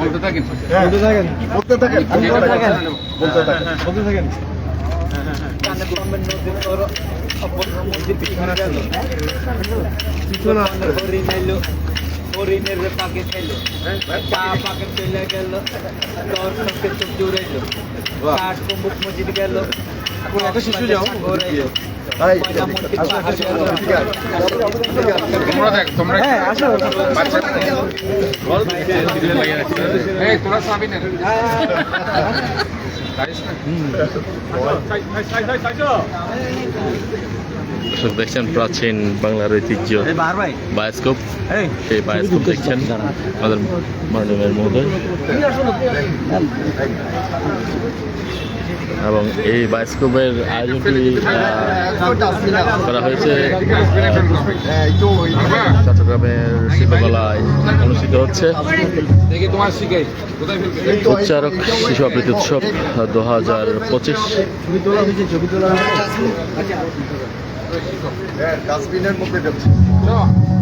বলতে থাকেন বলতে থাকেন বলতে থাকেন বলতে থাকেন। বলতে থাকেন হরিণের পাকে খেলো চা পাকে চলে গেল দর সবকে চোখ জুড়ে এলো কাঠ মুখ মসজিদ গেল একটা শিশু যাও তোমরা তোমরা হ্যাঁ এই তোরা না দর্শক দেখছেন প্রাচীন বাংলার ঐতিহ্য বায়োস্কোপ। এই। সেই বায়োস্কোপ দেখছেন। আমাদের মাননীয় মহোদয়। এবং এই বায়োস্কোপের আয়োজনটি করা হয়েছে চট্টগ্রামের শিল্পকলায় অনুষ্ঠিত হচ্ছে। উচ্চারক শিশু আবৃত্তি উৎসব দু হাজার পঁচিশ। ডাস্টবিনের মধ্যে চলো